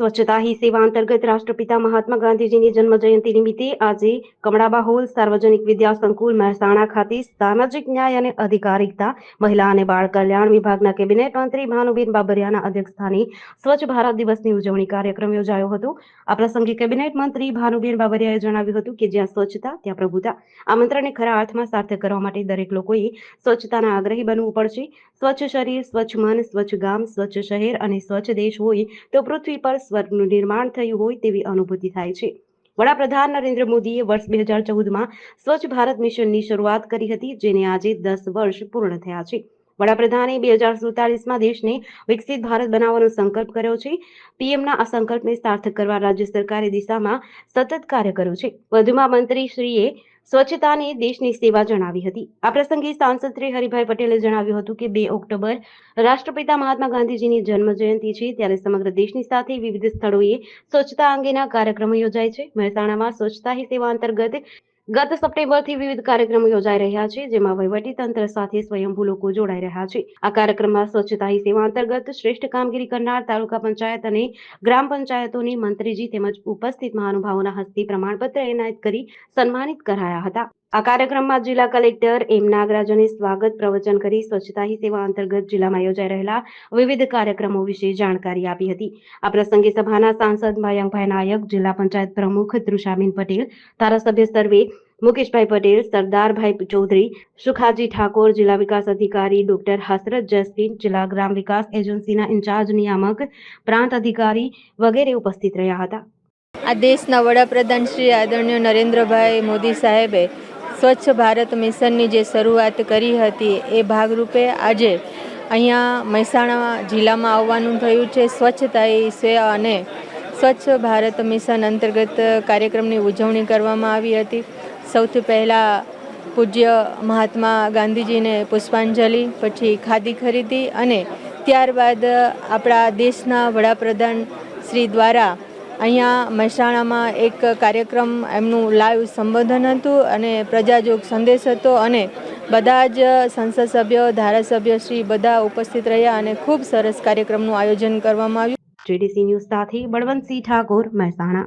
સ્વચ્છતા હી સેવા અંતર્ગત રાષ્ટ્રપિતા મહાત્મા ગાંધીજીની જન્મ જયંતિ નિમિત્તે આજે કમળાબા હોલ સાર્વજનિક વિદ્યા સંકુલ મહેસાણા ખાતે સામાજિક ન્યાય અને અધિકારિકતા, મહિલા અને બાળ કલ્યાણ વિભાગના કેબિનેટ મંત્રી ભાનુબેન બાબરિયાના અધ્યક્ષસ્થાને સ્વચ્છ ભારત દિવસની ઉજવણી કાર્યક્રમ યોજાયો હતો. આ પ્રસંગે કેબિનેટ મંત્રી ભાનુબેન બાબરિયાએ જણાવ્યું હતું કે જ્યાં સ્વચ્છતા, ત્યાં પ્રભુતા. આ મંત્રને ખરા અર્થમાં સાર્થક કરવા માટે દરેક લોકોએ સ્વચ્છતાના આગ્રહી બનવું પડશે. સ્વચ્છ શરીર, સ્વચ્છ મન, સ્વચ્છ ગામ, સ્વચ્છ શહેર અને સ્વચ્છ દેશ હોય તો પૃથ્વી પર સ્વર્ગનું નિર્માણ થયું હોય તેવી અનુભૂતિ થાય છે. વડાપ્રધાન નરેન્દ્ર મોદીએ વર્ષ બે હજાર ચૌદમાં સ્વચ્છ ભારત મિશનની શરૂઆત કરી હતી, જેને આજે દસ વર્ષ પૂર્ણ થયા છે. વડાપ્રધાને બે હજાર સુડતાલીસમાં દેશને વિકસિત ભારત બનાવવાનો સંકલ્પ કર્યો છે. પીએમના આ સંકલ્પને સાર્થક કરવા રાજ્ય સરકારે દિશામાં સતત કાર્ય કર્યું છે. વધુમાં મંત્રીશ્રીએ સ્વચ્છતાને દેશની સેવા જણાવી હતી. આ પ્રસંગે સાંસદ શ્રી હરિભાઈ પટેલે જણાવ્યું હતું કે બે ઓક્ટોબર રાષ્ટ્રપિતા મહાત્મા ગાંધીજીની જન્મ જયંતિ છે, ત્યારે સમગ્ર દેશની સાથે વિવિધ સ્થળોએ સ્વચ્છતા અંગેના કાર્યક્રમો યોજાય છે. મહેસાણામાં સ્વચ્છતા હી સેવા અંતર્ગત ગત સપ્ટેમ્બરથી વિવિધ કાર્યક્રમો યોજાઈ રહ્યા છે, જેમાં વહીવટી તંત્ર સાથે સ્વયંભૂ લોકો જોડાઈ રહ્યા છે. આ કાર્યક્રમમાં સ્વચ્છતા હી સેવા અંતર્ગત શ્રેષ્ઠ કામગીરી કરનાર તાલુકા પંચાયત અને ગ્રામ પંચાયતોની મંત્રીજી તેમજ ઉપસ્થિત મહાનુભાવોના હસ્તે પ્રમાણપત્ર એનાયત કરી સન્માનિત કરાયા હતા. આ કાર્યક્રમમાં જિલ્લા કલેક્ટર એમ નાગરાજને સ્વાગત પ્રવચન કરી સ્વચ્છતા હી સેવા અંતર્ગત જિલ્લામાં યોજાઈ રહેલા વિવિધ કાર્યક્રમો વિશે જાણકારી આપી હતી. આ પ્રસંગે સભાના સાંસદ મયંકભાઈ નાયક, જિલ્લા પંચાયત પ્રમુખ તૃષાબેન પટેલ, ધારાસભ્ય સર્વે મુકેશભાઈ પટેલ, સરદારભાઈ ચૌધરી, સુખાજી ઠાકોર, જિલ્લા વિકાસ અધિકારી ડોક્ટર હસરત જસ્ટીન જિલ્લા ગ્રામ વિકાસ એજન્સીના ઇન્ચાર્જ નિયામક, પ્રાંત અધિકારી વગેરે ઉપસ્થિત રહ્યા હતા. આ દેશના વડાપ્રધાન શ્રી આદરણીય નરેન્દ્રભાઈ મોદી સાહેબે સ્વચ્છ ભારત મિશનની જે શરૂઆત કરી હતી એ ભાગરૂપે આજે અહીંયા મહેસાણા જિલ્લામાં આવવાનું થયું છે. સ્વચ્છતા એ સેવા અને સ્વચ્છ ભારત મિશન અંતર્ગત કાર્યક્રમની ઉજવણી કરવામાં આવી હતી. સૌથી પહેલાં પૂજ્ય મહાત્મા ગાંધીજીને પુષ્પાંજલિ, પછી ખાદી ખરીદી અને ત્યારબાદ આપણા દેશના વડાપ્રધાન શ્રી દ્વારા અહીંયા મહેસાણામાં એક કાર્યક્રમ એમનું લાઈવ સંબોધન હતું અને પ્રજાજોગ સંદેશ હતો અને બધા જ સંસદ સભ્યો, ધારાસભ્ય શ્રી બધા ઉપસ્થિત રહ્યા અને ખૂબ સરસ કાર્યક્રમનું આયોજન કરવામાં આવ્યું. જેડીસી ન્યૂઝ સાથે બળવંતસિંહ ઠાકોર, મહેસાણા.